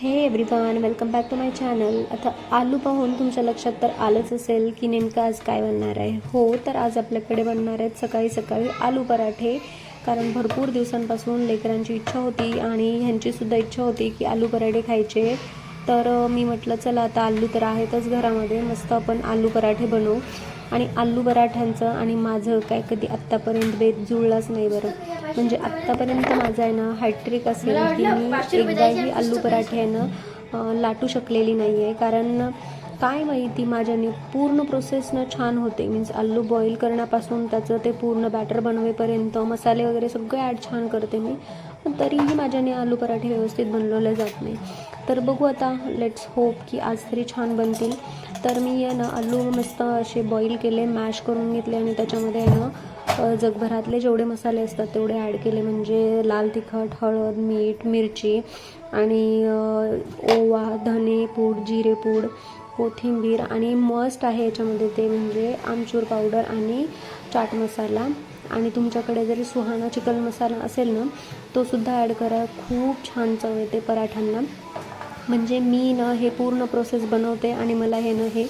Hey everyone welcome back to my channel आता आलू पाहून तुमच्या लक्षात तर आलंच असेल की नेमकं आज काय बनणार आहे. हो तर आज आपल्याकडे बनणार आहेत सकाळी सकाळी आलू पराठे. कारण भरपूर दिवसांपासून लेकरांची इच्छा होती आणि ह्यांचीसुद्धा इच्छा होती की आलू पराठे खायचे. तर मी म्हटलं चला आता आलू तर आहेतच घरामध्ये. मस्त आपण आलू पराठे बनवू. आणि आलू पराठ्यांचं आणि माझं काय कधी आत्तापर्यंत बेत जुळलाच नाही बरं. म्हणजे आत्तापर्यंत माझं आहे ना हॅट्रिक असेल की मी एकदाही आलू पराठे आहे ना लाटू शकलेली नाही आहे कारण काय माहिती माझ्याने पूर्ण प्रोसेसनं छान होते. मीन्स आलू बॉईल करण्यापासून त्याचं ते पूर्ण बॅटर बनवेपर्यंत मसाले वगैरे सगळे ॲड छान करते मी. पण तरीही माझ्याने आलू पराठे व्यवस्थित बनवले जात नाही. तर बघू आता लेट्स होप की आज तरी छान बनतील. तर मी आहे ना आलू मस्त असे बॉईल केले मॅश करून घेतले आणि त्याच्यामध्ये आहे ना जगभरातले जेवढे मसाले असतात तेवढे ॲड केले. म्हणजे लाल तिखट हळद मीठ मिरची आणि ओवा धने पूड जिरे पूड कोथिंबीर आणि मस्ट आहे याच्यामध्ये ते म्हणजे आमचूर पावडर आणि चाट मसाला. आणि तुमच्याकडे जरी सुहाणा चिकन मसाला असेल ना तो सुद्धा ॲड करा. खूप छान चव येते पराठ्यांना. म्हणजे मी ना हे पूर्ण प्रोसेस बनवते आणि मला हे ना हे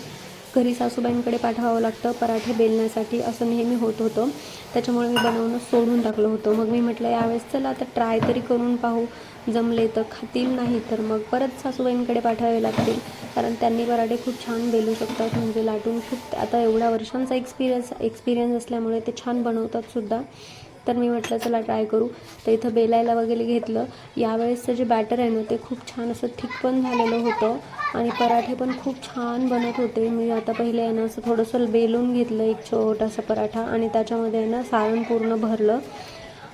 घरी सासूबाईंकडे पाठवावं लागतं पराठे बेलण्यासाठी असं नेहमी होत होतं. त्याच्यामुळे मी बनवणं सोडून टाकलं होतं. मग मी म्हटलं यावेळेस चला आता ट्राय तरी करून पाहू. जमले तर खातील नाही तर मग परत सासूबाईंकडे पाठवावे लागतील. कारण त्यांनी पराठे खूप छान बेलू शकतात. म्हणजे लाटून खूप आता एवढ्या वर्षांचा एक्सपिरियन्स एक्सपिरियन्स असल्यामुळे ते छान बनवतात सुद्धा. तर मी म्हटलं चला ट्राय करू. तर इथं बेलायला वगैरे घेतलं. यावेळेसचं जे बॅटर आहे ना ते खूप छान असं थिक पण झालेलं होतं आणि पराठे पण खूप छान बनत होते. मी आता पहिले आहे ना असं थोडंसं बेलून घेतलं एक छोटासा पराठा आणि त्याच्यामध्ये आहे ना सारण पूर्ण भरलं.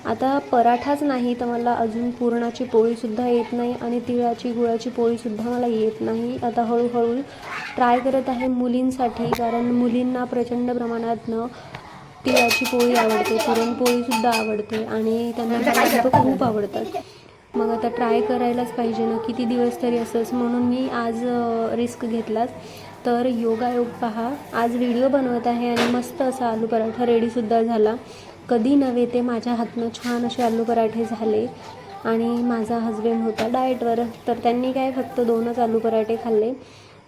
आता पराठाच नाही तर मला अजून पुरणाची पोळीसुद्धा येत नाही आणि तिळाची गुळाची पोळीसुद्धा मला येत नाही. आता हळूहळू ट्राय करत आहे मुलींसाठी कारण मुलींना प्रचंड प्रमाणात तिळाची पोळी आवडते पुरणपोळीसुद्धा आवडते आणि त्यांना पदार्थ खूप आवडतात. मग आता ट्राय करायलाच पाहिजे ना किती दिवस तरी असंच म्हणून मी आज रिस्क घेतलाच. तर योगायोग पहा. आज व्हिडिओ बनवत आहे आणि मस्त असा आलू पराठा रेडीसुद्धा झाला. कधी नव्हे ते माझ्या हातनं छान असे आलू पराठे झाले आणि माझा हजबंड होता डाएटवर तर त्यांनी काय फक्त दोनच आलू पराठे खाल्ले.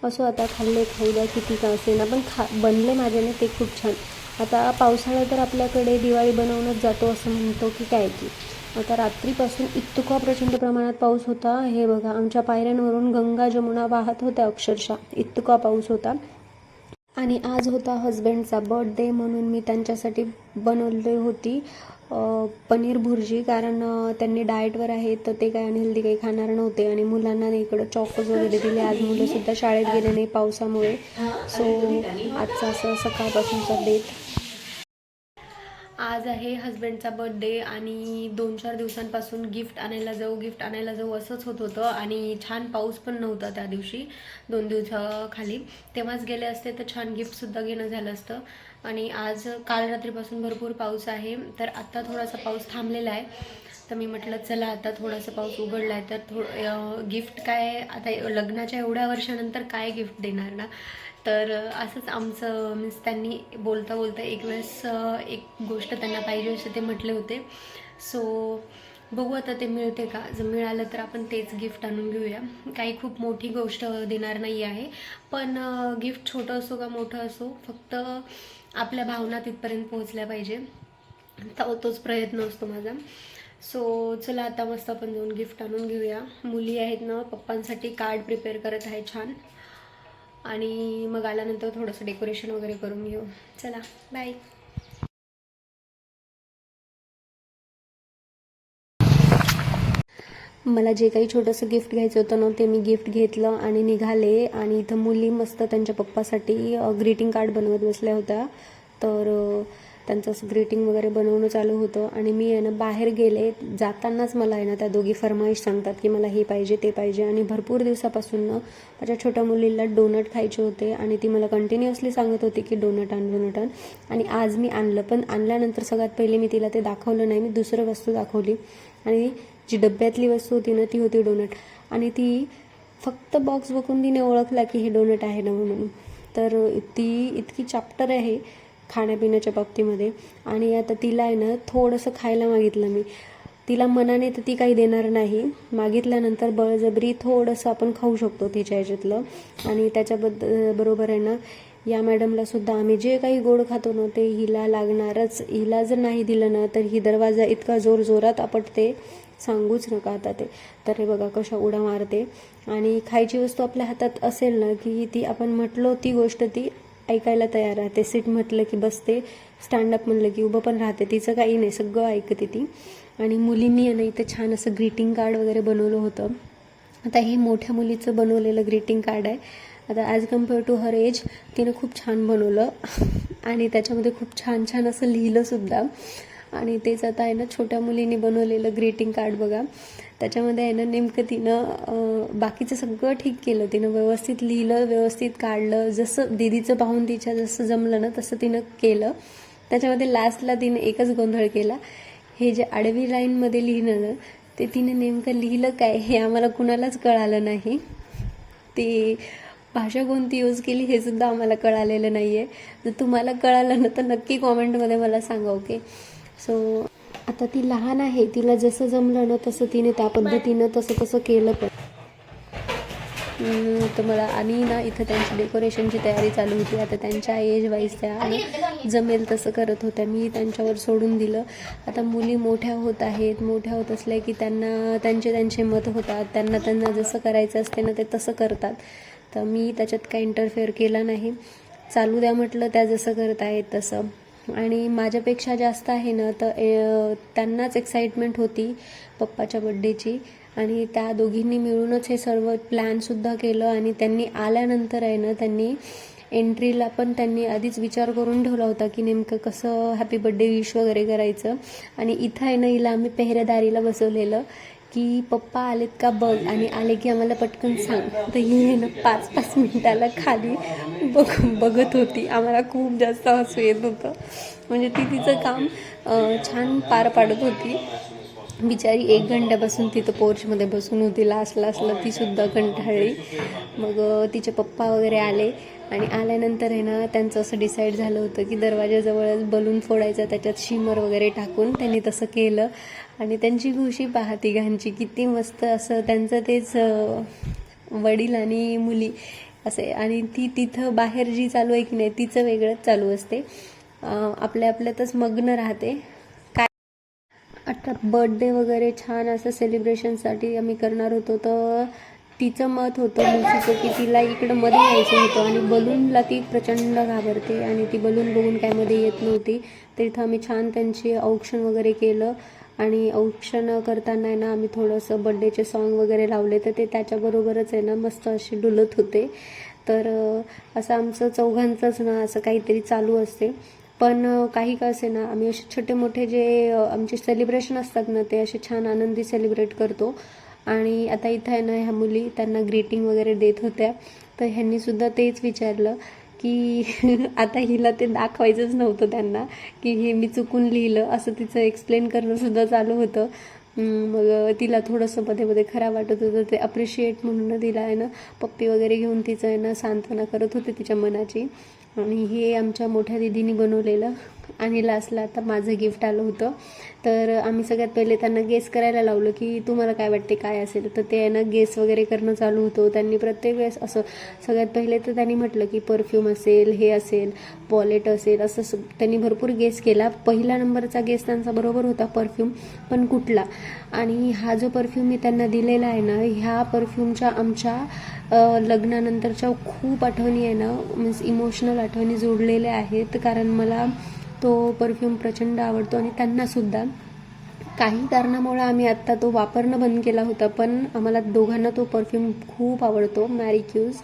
असो आता खाल्ले खाऊ द्या किती का असेना. पण खा बनले माझ्याने ते खूप छान. आता पावसाळा तर आपल्याकडे दिवाळी बनवूनच जातो असं म्हणतो की काय की. आता रात्रीपासून इतका प्रचंड प्रमाणात पाऊस होता. हे बघा आमच्या पायऱ्यांवरून गंगा जमुना वाहत होत्या अक्षरशः. इतका पाऊस होता. आणि आज होता हजबंडचा बर्थडे म्हणून मी त्यांच्यासाठी बनवली होती पनीर भुर्जी. कारण त्यांनी डाएटवर आहे तर ते काय अनहेल्दी काही खाणार नव्हते. आणि मुलांना नाही इकडं चॉकोज वगैरे दिले. आज मुलंसुद्धा शाळेत गेले नाही पावसामुळे. सो आजचा असं सकाळपासूनचा डेट आज आहे हजबंडचा बर्थडे आणि दोन चार दिवसांपासून गिफ्ट आणायला जाऊ गिफ्ट आणायला जाऊ असंच होत होतं आणि छान पाऊस पण नव्हता त्या दिवशी दोन दिवसाखाली तेव्हाच गेले असते तर छान गिफ्टसुद्धा घेणं झालं असतं. आणि आज काल रात्रीपासून भरपूर पाऊस आहे तर आत्ता थोडासा पाऊस थांबलेला आहे. तर मी म्हटलं चला आता थोडासा पाऊस उघडला आहे तर थोडं गिफ्ट काय आता लग्नाच्या एवढ्या वर्षानंतर काय गिफ्ट देणार ना? तर असंच आमचं मीन्स त्यांनी बोलता बोलता एक वेळेस एक गोष्ट त्यांना पाहिजे असे ते म्हटले होते. सो बघू आता ते मिळते का? जर मिळालं तर आपण तेच गिफ्ट आणून घेऊया. काही खूप मोठी गोष्ट देणार नाही आहे. पण गिफ्ट छोटं असो का मोठं असो फक्त आपल्या भावना तिथपर्यंत पोहोचल्या पाहिजे. तोच प्रयत्न असतो माझा. सो चला आता मस्त आपण जाऊन गिफ्ट आणून घेऊया. मुली आहेत ना पप्पांसाठी कार्ड प्रिपेअर करत आहे छान. आणि मग आल्यानंतर थोडंसं डेकोरेशन वगैरे करून घेऊ. चला बाय मला जे काही छोटंसं गिफ्ट घ्यायचं होतं ना ते मी गिफ्ट घेतलं आणि निघाले. आणि इथं मुली मस्त त्यांच्या पप्पासाठी ग्रीटिंग कार्ड बनवत बसल्या होत्या. तर त्यांचं असं ग्रीटिंग वगैरे बनवणं चालू होतं. आणि मी आहे ना बाहेर गेले जातानाच मला आहे ना त्या दोघी फरमाईश सांगतात की मला हे पाहिजे ते पाहिजे. आणि भरपूर दिवसापासून ना माझ्या छोट्या मुलीला डोनट खायचे होते आणि ती मला कंटिन्युअसली सांगत होती की डोनट आण डोनट आण. आणि आज मी आणलं पण आणल्यानंतर सगळ्यात पहिले मी तिला ते दाखवलं नाही मी दुसरं वस्तू दाखवली. आणि जी डब्यातली वस्तू होती ना ती होती डोनट आणि ती फक्त बॉक्स बघून तिने ओळखला की हे डोनट आहे ना म्हणून. तर ती इतकी चाप्टर आहे खाण्यापिण्याच्या बाबतीमध्ये. आणि आता तिला आहे ना थोडंसं खायला मागितलं मी. तिला मनाने तर ती काही देणार नाही. मागितल्यानंतर बळजबरी थोडंसं आपण खाऊ शकतो तिच्या ह्याच्यातलं. आणि त्याच्याबद्दल बरोबर आहे ना या मॅडमला सुद्धा आम्ही जे काही गोड खातो ना ते हिला लागणारच. हिला जर नाही दिलं ना तर ही दरवाजा इतका जोर जोरात आपटते. सांगूच नका आता ते. तर हे बघा कशा उड्या मारते. आणि खायची वस्तू आपल्या हातात असेल ना की ती आपण म्हटलो ती गोष्ट ती ऐकायला तयार राहते. सीट म्हटलं की बसते स्टँडअप म्हणलं की उभं पण राहते. तिचं काही नाही सगळं ऐकते ती. आणि मुलींनी आहे ना इथं छान असं ग्रीटिंग कार्ड वगैरे बनवलं होतं. आता हे मोठ्या मुलीचं बनवलेलं ग्रीटिंग कार्ड आहे. आता as compare to her age तिनं खूप छान बनवलं. आणि त्याच्यामध्ये खूप छान छान असं लिहिलंसुद्धा आणि तेच आता आहे ना छोट्या मुलीने बनवलेलं ग्रीटिंग कार्ड बघा. त्याच्यामध्ये आहे ना नेमकं तिनं बाकीचं सगळं ठीक केलं. तिनं व्यवस्थित लिहिलं व्यवस्थित काढलं. जसं दीदीचं पाहून तिच्या जसं जमलं ना तसं तिनं केलं. त्याच्यामध्ये लास्टला तिने एकच गोंधळ केला. हे जे आडवी लाईनमध्ये लिहिलं ना ते तिने नेमकं लिहिलं काय हे आम्हाला कुणालाच कळालं नाही. ती भाषा कोणती यूज केली हे सुद्धा आम्हाला कळालेलं नाही आहे जर तुम्हाला कळालं ना तर नक्की कॉमेंटमध्ये मला सांगा ओके सो आता ती लहान आहे तिला जसं जमलं ना तसं तिने त्या पद्धतीनं तसं तसं केलं पण. तर मला आणि ना इथं त्यांची डेकोरेशनची तयारी चालू होती. आता त्यांच्या एज वाईज त्या आणि जमेल तसं करत होत्या. मी त्यांच्यावर सोडून दिलं. आता मुली मोठ्या होत आहेत. मोठ्या होत असल्या की त्यांना त्यांचे त्यांचे मत होतात. त्यांना त्यांना जसं करायचं असते ना ते तसं करतात. तर मी त्याच्यात काही इंटरफेअर केला नाही. चालू द्या म्हटलं त्या जसं करत आहेत तसं. आणि माझ्यापेक्षा जास्त आहे ना तर त्यांनाच एक्साइटमेंट होती पप्पाच्या बड्डेची आणि त्या दोघींनी मिळूनच हे सर्व प्लॅनसुद्धा केलं आणि त्यांनी आल्यानंतर आहे ना त्यांनी एंट्रीला पण त्यांनी आधीच विचार करून ठेवला होता की नेमकं कसं हॅपी बड्डे विश वगैरे करायचं. आणि इथं आहे ना हिला आम्ही पेहरेदारीला बसवलेलं. की पप्पा आलेत का बघ आणि आले की आम्हाला पटकन सांग. तर ही आहे ना पाच पाच मिनिटाला खाली बघ बघत होती. आम्हाला खूप जास्त हसू येत होतं. म्हणजे ती तिचं काम छान पार पाडत होती. बिचारी एक घंट्यापासून तिथं पोर्चमध्ये बसून होती. लास्ट लास्टला ती सुद्धा कंटाळली. मग तिचे पप्पा वगैरे आले. आणि आल्यानंतर आहे ना त्यांचं असं डिसाईड झालं होतं की दरवाजाजवळच बलून फोडायचा त्याच्यात शिमर वगैरे टाकून त्यांनी तसं केलं. आणि त्यांची खुशी पहा तिघांची किती मस्त असं त्यांचं तेच वडील आणि मुली असे. आणि ती तिथं बाहेर जी चालू आहे की नाही तिचं वेगळंच चालू असते. आपल्या आपल्यातच मग्न राहते. काय? आता बर्थडे वगैरे छान असं सेलिब्रेशनसाठी आम्ही करणार होतो तर तिचं मत होतं लुसीचं की तिला इकडं मध्ये यायचं होतं आणि बलूनला ती प्रचंड घाबरते आणि ती बलून बघून काय मध्ये येत नव्हती. तर इथं आम्ही छान त्यांची औक्षण वगैरे केलं आणि औक्षण करताना आहे ना आम्ही थोडंसं बड्डेचे सॉन्ग वगैरे लावले तर ते त्याच्याबरोबरच आहे ना मस्त असे डुलत होते. तर असं आमचं चौघांचंच ना असं काहीतरी चालू असते. पण काही का असे ना आम्ही असे छोटे मोठे जे आमचे सेलिब्रेशन असतात ना ते असे छान आनंदी सेलिब्रेट करतो. आणि आता इथं आहे ना ह्या मुली त्यांना ग्रीटिंग वगैरे देत होत्या. तर ह्यांनीसुद्धा तेच विचारलं की आता हिला ते दाखवायचंच नव्हतं त्यांना की हे मी चुकून लिहिलं असं तिचं एक्सप्लेन करणंसुद्धा चालू होतं. मग तिला थोडंसं मध्ये मध्ये खराब वाटत होतं ते अप्रिशिएट म्हणून तिला आहे ना पप्पी वगैरे घेऊन तिचं आहे ना सांत्वना करत होते तिच्या मनाची. आणि हे आमच्या मोठ्या दिदीने बनवलेलं. आणि लास्टला आता माझं गिफ्ट आलं होतं. तर आम्ही सगळ्यात पहिले त्यांना गेस करायला लावलं की तुम्हाला काय वाटते काय असेल? तर ते आहे ना गेस वगैरे करणं चालू होतं. त्यांनी प्रत्येक वेळेस असं सगळ्यात पहिले तर त्यांनी म्हटलं की परफ्यूम असेल हे असेल वॉलेट असेल असं त्यांनी भरपूर गेस केला. पहिला नंबरचा गेस त्यांचा बरोबर होता परफ्यूम पण कुठला? आणि हा जो परफ्यूम मी त्यांना दिलेला आहे ना ह्या परफ्यूमच्या आमच्या लग्नानंतरच्या खूप आठवणी आहे ना मीन्स इमोशनल आठवणी जोडलेल्या आहेत. कारण मला तो परफ्यूम प्रचंड आवडतो आणि त्यांनासुद्धा. काही कारणामुळे आम्ही आत्ता तो वापरणं बंद केला होता पण आम्हाला दोघांना तो परफ्यूम खूप आवडतो मॅरिक्यूज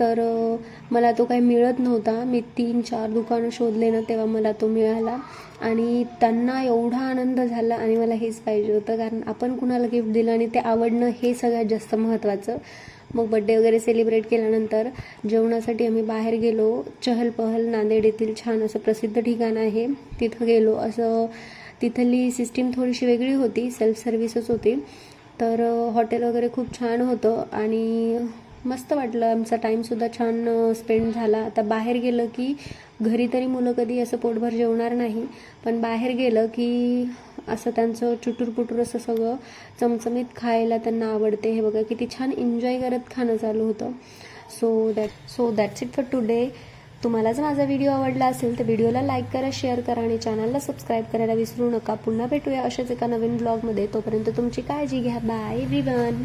तर मला तो काही मिळत नव्हता. मी तीन चार दुकानं शोधले ना तेव्हा मला तो मिळाला. आणि त्यांना एवढा आनंद झाला आणि मला हेच पाहिजे होतं कारण आपण कुणाला गिफ्ट दिलं आणि ते आवडणं हे सगळ्यात जास्त महत्त्वाचं. मग बड्डे वगैरे सेलिब्रेट केल्यानंतर जेवणासाठी आम्ही बाहेर गेलो. चहलपहल नांदेड येथील छान असं प्रसिद्ध ठिकाण आहे. तिथं गेलो. असं तिथली सिस्टीम थोडीशी वेगळी होती. सेल्फ सर्व्हिसच होती. तर हॉटेल वगैरे खूप छान होतं आणि मस्त वाटलं. आमचा टाईमसुद्धा छान स्पेंड झाला. आता बाहेर गेलं की घरी तरी मुलं कधी असं पोटभर जेवणार नाही. पण बाहेर गेलं की असं त्यांचं चुटूरपुटूर असं सगळं चमचमीत खायला त्यांना आवडते. हे बघा किती छान एन्जॉय करत खाणं चालू होतं. So that so that's it for today तुम्हाला जर माझा व्हिडिओ आवडला असेल तर व्हिडिओला लाईक करा शेअर करा आणि चॅनलला सबस्क्राईब करायला विसरू नका. पुन्हा भेटूया अशाच एका नवीन ब्लॉगमध्ये तोपर्यंत तुमची काळजी घ्या. Bye everyone